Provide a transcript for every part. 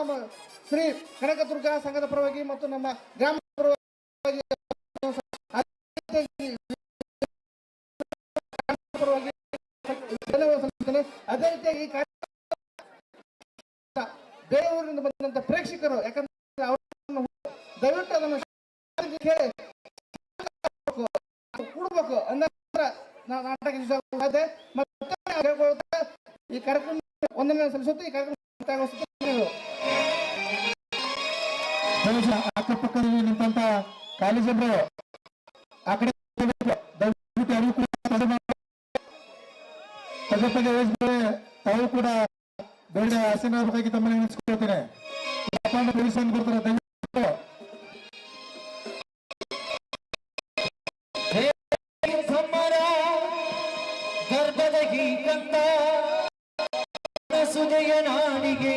ನಮ್ಮ ಶ್ರೀ ಕನಕದುರ್ಗಾ ಸಂಘದ ಪರವಾಗಿ ಮತ್ತು ನಮ್ಮ ಗ್ರಾಮ ಪರವಾಗಿ ಅದೇ ರೀತಿಯಾಗಿ ಬೇರೆಯವರಿಂದ ಬಂದಂತ ಪ್ರೇಕ್ಷಕರು, ಯಾಕಂದ್ರೆ ಅವರನ್ನು ದಯವಿಟ್ಟು ಅದನ್ನು ಕೂಡಬೇಕು ಅಂದ ನಾಟಕ ಮತ್ತೆ ಹೇಳ್ಕೊಳ್ತಾ ಈ ಕಾರ್ಯಕ್ರಮ ಒಂದನೇ ಸಲ್ಲಿಸುತ್ತೆ ಈ ಕಾರ್ಯಕ್ರಮ ಅಕ್ಕಪಕ್ಕದಲ್ಲಿ ನಿಂತಂತ ಕಾಲೇಜರು ಆ ಕಡೆ ದಯವಿಟ್ಟು ಕೂಡ ಪದೇ ಪದೇ ವಹಿಸಿದ್ರೆ ತಮ್ಮನ್ನು ನೆನೆಸ್ಕೊಳ್ತೇನೆ ಗರ್ಭದ ನಾಡಿಗೆ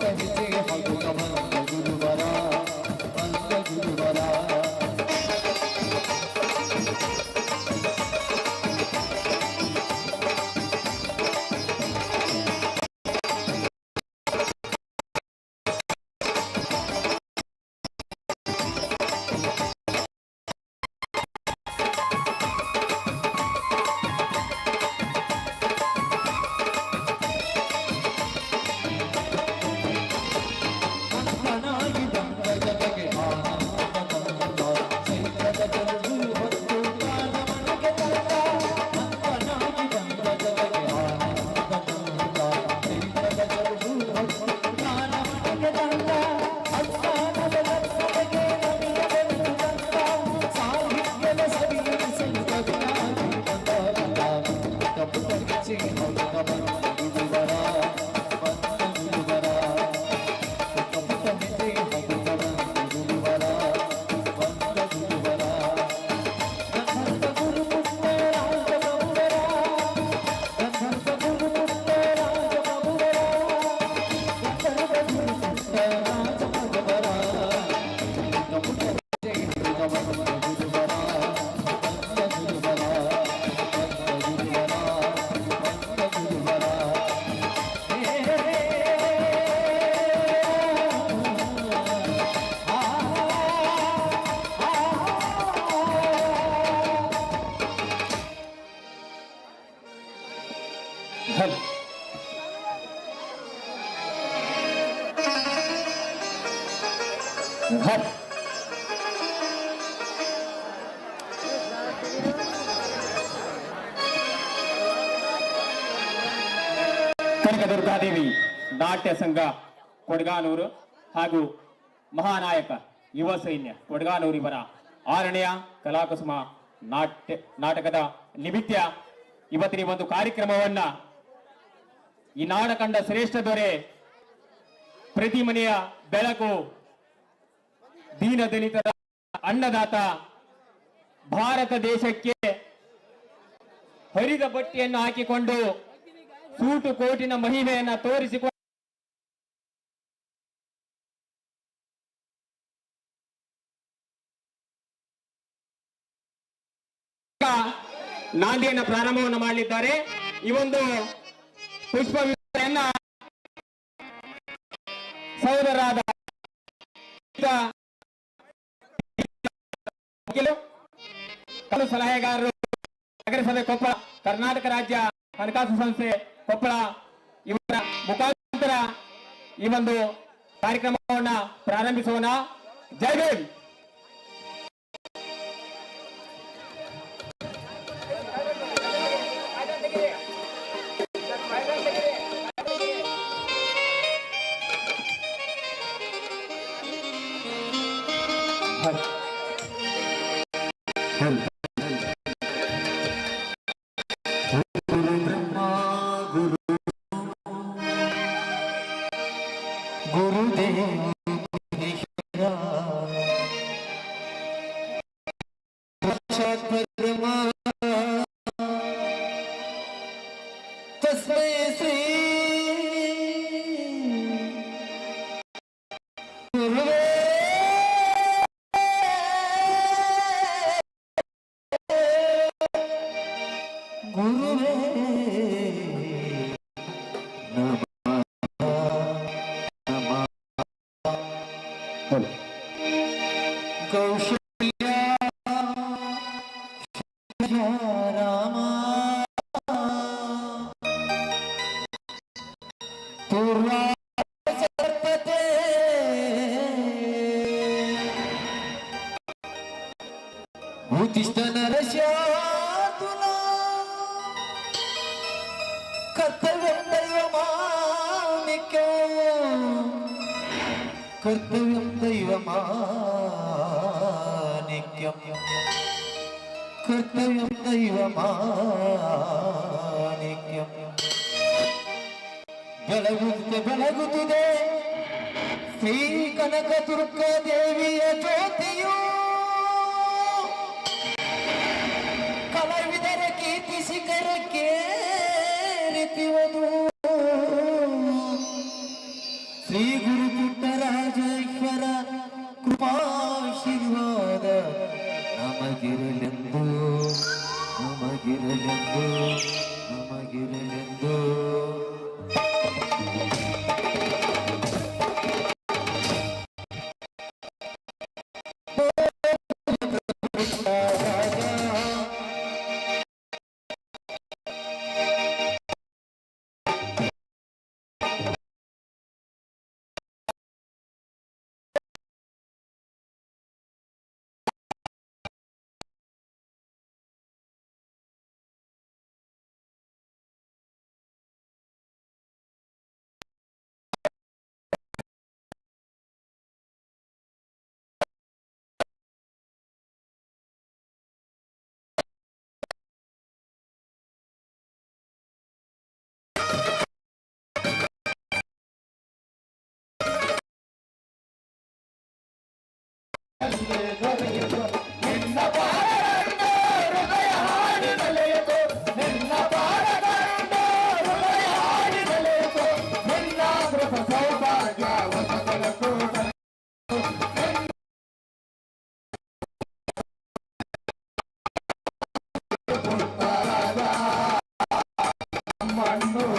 对 ಕನಕ ದುರ್ಗಾದೇವಿ ನಾಟ್ಯ ಸಂಘ ಕೊಡಗಾನೂರು ಹಾಗೂ ಮಹಾನಾಯಕ ಯುವ ಸೈನ್ಯ ಕೊಡಗಾನೂರಿವರ ಆರನೆಯ ಕಲಾಕುಸುಮ ನಾಟ್ಯ, ನಾಟಕದ ನಿಮಿತ್ತ ಇವತ್ತಿನ ಒಂದು ಕಾರ್ಯಕ್ರಮವನ್ನ ಈ ನಾಡ ಕಂಡ ಶ್ರೇಷ್ಠ ದೊರೆ ಪ್ರತಿ ಮನೆಯ ಬೆಳಕು ದೀನ ದಲಿತರ ಅನ್ನದಾತ ಭಾರತ ದೇಶಕ್ಕೆ ಹರಿದ ಬಟ್ಟೆಯನ್ನು ಹಾಕಿಕೊಂಡು ಸೂಟು ಕೋಟಿನ ಮಹಿಮೆಯನ್ನ ತೋರಿಸಿಕೊಂಡು ನಾಂದಿಯನ್ನ ಪ್ರಾರಂಭವನ್ನು ಮಾಡಲಿದ್ದಾರೆ ಈ ಒಂದು ಪುಷ್ಪ ಕಾನೂನು ಸಲಹೆಗಾರರು ನಗರಸಭೆ ಕೊಪ್ಪಳ ಕರ್ನಾಟಕ ರಾಜ್ಯ ಹಣಕಾಸು ಸಂಸ್ಥೆ ಕೊಪ್ಪಳ ಇವರ ಮುಖಾಂತರ ಈ ಒಂದು ಕಾರ್ಯಕ್ರಮವನ್ನ ಪ್ರಾರಂಭಿಸೋಣ ಜೈ ಭೀಮ್ ગુરુ રે ಕರ್ತವ್ಯಂ ದೈವಮಾನಿಕ್ಯಂ ಕರ್ತವ್ಯಂ ದೈವಮಾನಿಕ್ಯಂ ಕರ್ತವ್ಯಂ ದೈವಮಾನಿಕ್ಯಂ ಬೆಳಗುತ್ತೆ ಬೆಳಗುತ್ತಿದೆ. ಶ್ರೀ ಕನಕ ದುರ್ಗ ದೇವಿಯ ಜ್ಯೋತಿಯು. ಕಲಾವಿದರ ಕೀರ್ತಿ மன்னோ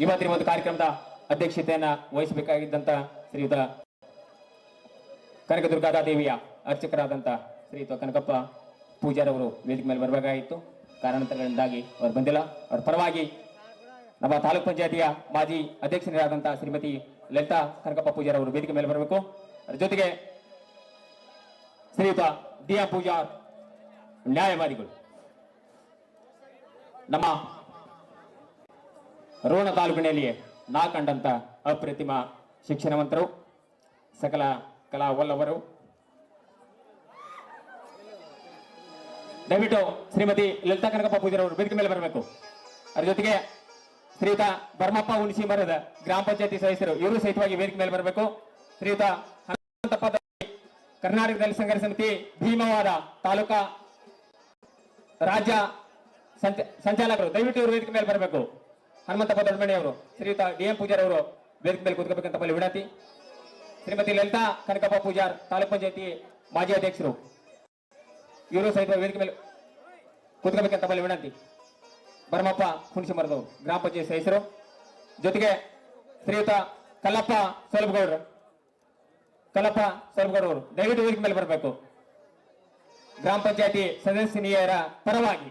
ಇವತ್ತಿನ ಒಂದು ಕಾರ್ಯಕ್ರಮದ ಅಧ್ಯಕ್ಷತೆಯನ್ನ ವಹಿಸಬೇಕಾಗಿದ್ದಂತ ಶ್ರೀಯುತ ಕನಕದುರ್ಗಾದ ದೇವಿಯ ಅರ್ಚಕರಾದಂತ ಶ್ರೀಯುತ ಕನಕಪ್ಪ ಪೂಜಾರವರು ವೇದಿಕೆ ಮೇಲೆ ಬರಬೇಕಾಗಿತ್ತು. ಕಾರಣಾಂತರಗಳಿಂದಾಗಿ ಅವರು ಬಂದಿಲ್ಲ. ಅವರ ಪರವಾಗಿ ನಮ್ಮ ತಾಲೂಕ್ ಪಂಚಾಯತಿಯ ಮಾಜಿ ಅಧ್ಯಕ್ಷರಾದಂತಹ ಶ್ರೀಮತಿ ಲಲಿತಾ ಕನಕಪ್ಪ ಪೂಜಾರವರು ವೇದಿಕೆ ಮೇಲೆ ಬರಬೇಕು. ಅದರ ಜೊತೆಗೆ ಶ್ರೀಯುತ ಡಿ ಎಂ ಪೂಜಾರ್ ನ್ಯಾಯವಾದಿಗಳು. ನಮ್ಮ ರೋಣ ತಾಲೂಕಿನಲ್ಲಿಯೇ ನಾ ಕಂಡಂತ ಅಪ್ರತಿಮ ಶಿಕ್ಷಣವಂತರು, ಸಕಲ ಕಲಾ ಒಲ್ಲವರು ದಯವಿಟ್ಟು ಶ್ರೀಮತಿ ಲಲಿತಾ ಕನಕಪ್ಪ ಪೂಜಾರವರು ವೇದಿಕೆ ಮೇಲೆ ಬರಬೇಕು. ಅದ್ರ ಜೊತೆಗೆ ಶ್ರೀಯುತ ಭರ್ಮಪ್ಪ ಉಣಿಸಿ ಮರದ ಗ್ರಾಮ ಪಂಚಾಯತಿ ಸದಸ್ಯರು ಇವರು ಸಹಿತವಾಗಿ ವೇದಿಕೆ ಮೇಲೆ ಬರಬೇಕು. ಶ್ರೀಯುತ ಹನುಮಂತಪ್ಪ ಕರ್ನಾಟಕದಲ್ಲಿ ಕರ್ನಾಟಕ ಸಂಘರ್ಷ ಸಮಿತಿ ಭೀಮವಾದ ತಾಲೂಕಾ ರಾಜ್ಯ ಸಂಚ- ಸಂಚಾಲಕರು ದಯವಿಟ್ಟು ಇವರು ವೇದಿಕೆ ಮೇಲೆ ಬರಬೇಕು. ಹನುಮಂತಪ್ಪ ದೊಡ್ಡಮಣಿ ಅವರು, ಶ್ರೀಯುತ ಡಿ ಎಂ ಪೂಜಾರ್ ಅವರು ವೇದಿಕೆ ಮೇಲೆ ಕೂತ್ಕೋಬೇಕಂತ ವಿನಂತಿ. ಶ್ರೀಮತಿ ಲಲಿತಾ ಕನಕಪ್ಪ ಪೂಜಾರ್ ತಾಲೂಕ್ ಪಂಚಾಯತಿ ಮಾಜಿ ಅಧ್ಯಕ್ಷರು. ಇವರು ಸಹಿತ ವೇದಿಕೆ ಮೇಲೆ ಕೂತ್ಕೋಬೇಕಂತ ಬಲ್ಲಿ ವಿನಂತಿ. ಭರಮಪ್ಪ ಹುಣಸಿ ಮರದವರು ಗ್ರಾಮ ಪಂಚಾಯತ್ ಸದಸ್ಯರು. ಜೊತೆಗೆ ಶ್ರೀಯುತ ಕಲ್ಲಪ್ಪ ಸೊಲಭಗೌಡರು ಕಲ್ಲಪ್ಪ ಸೊಲಭಗೌಡರು ದಯವಿಟ್ಟು ವೇದಿಕೆ ಮೇಲೆ ಬರಬೇಕು. ಗ್ರಾಮ ಪಂಚಾಯತಿ ಸದಸ್ಯನಿಯರ ಪರವಾಗಿ.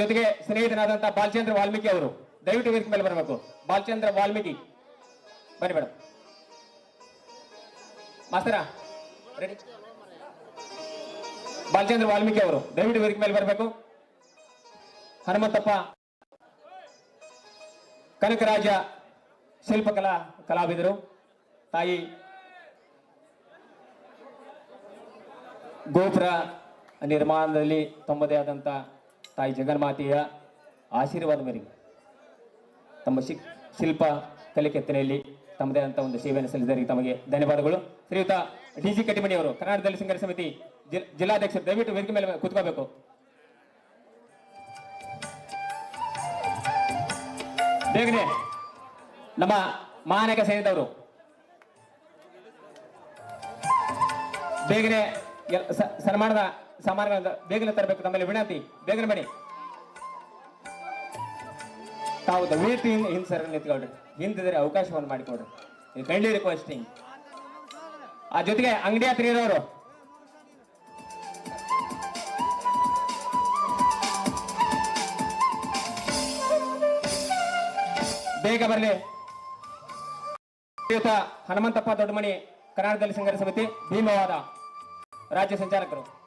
ಜೊತೆಗೆ ಸ್ನೇಹಿತನಾದಂತಹ ಬಾಲಚಂದ್ರ ವಾಲ್ಮೀಕಿ ಅವರು, ದಯವಿಟ್ಟು ವೇದಿಕೆ ಮೇಲೆ ಬರಬೇಕು. ಬಾಲಚಂದ್ರ ವಾಲ್ಮೀಕಿ, ಬನ್ನಿ ಮೇಡಮ್ ಮಾಸ್ತರ ರೆಡಿ ಬಾಲಚಂದ್ರ ವಾಲ್ಮೀಕಿ ಅವರು, ದಯವಿಟ್ಟು ವೇದಿಕೆ ಮೇಲೆ ಬರಬೇಕು. ಹನುಮಂತಪ್ಪ, ಕನಕರಾಜ ಶಿಲ್ಪಕಲಾ ಕಲಾವಿದರು, ತಾಯಿ ಗೋಪುರ ನಿರ್ಮಾಣದಲ್ಲಿ ತಮ್ಮದೇ ಆದಂತ ತಾಯಿ ಜಗನ್ಮಾತೆಯ ಆಶೀರ್ವಾದ ಮೇರೆಗೆ ತಮ್ಮ ಶಿಕ್ ಶಿಲ್ಪ ಕಲೆ ಕೆತ್ತನೆಯಲ್ಲಿ ತಮ್ಮದೇ ಆದಂಥ ಒಂದು ಸೇವೆಯನ್ನು ಸಲ್ಲಿಸಿದರೆ ತಮಗೆ ಧನ್ಯವಾದಗಳು. ಶ್ರೀಯುತ ಡಿ ಜಿ ಅವರು ಕರ್ನಾಟಕದಲ್ಲಿ ಸಂಘರ್ಷ ಸಮಿತಿ ಜಿಲ್ಲಾಧ್ಯಕ್ಷರು ದಯವಿಟ್ಟು ವೇದಿಕೆ ಮೇಲೆ ಕುತ್ಕೋಬೇಕು. ಬೇಗನೆ ನಮ್ಮ ಮಹಾನಾಯಕ ಸೇರಿದವರು. ಬೇಗನೆ ಸನ್ಮಾನದ ಸಾಮಾನುಗಳನ್ನ ಬೇಗನೆ ತರಬೇಕು, ನಮ್ಮಲ್ಲಿ ವಿನಂತಿ. ಬೇಗನೆ ಬನ್ನಿ. ತಾವು ದಯವಿಟ್ಟು ಹಿಂದ್ ಸರ್ ನಿಂತ್ಕೊಳ್ರಿ. ಹಿಂದಿದ್ರೆ ಅವಕಾಶವನ್ನು ಮಾಡಿಕೊಡ್ರಿ. ಕೈಂಡ್ಲಿ ರಿಕ್ವೆಸ್ಟಿಂಗ್ ಆ ಜೊತೆಗೆ ಅಂಗಡಿ ಹತ್ರ ಇರೋರು. ಬೇಗ ಬರಲಿ. ಶ್ರೀಯುತ ಹನುಮಂತಪ್ಪ ದೊಡ್ಡಮಣಿ ಕರ್ನಾಟಕದಲ್ಲಿ ಸಂಘರ್ಷ ಸಮಿತಿ ಭೀಮವಾದ ರಾಜ್ಯ ಸಂಚಾಲಕರು.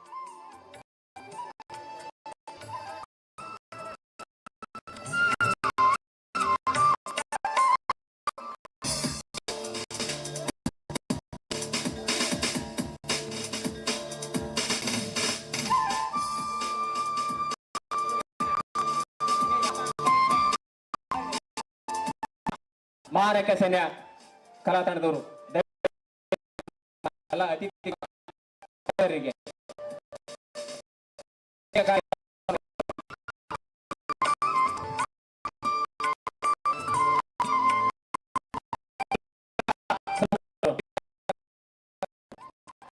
ಮಾರಕ ಸೈನ್ಯ ಕಲಾ ತಂಡದವರು ಅತಿಥಿಗಳಿಗೆ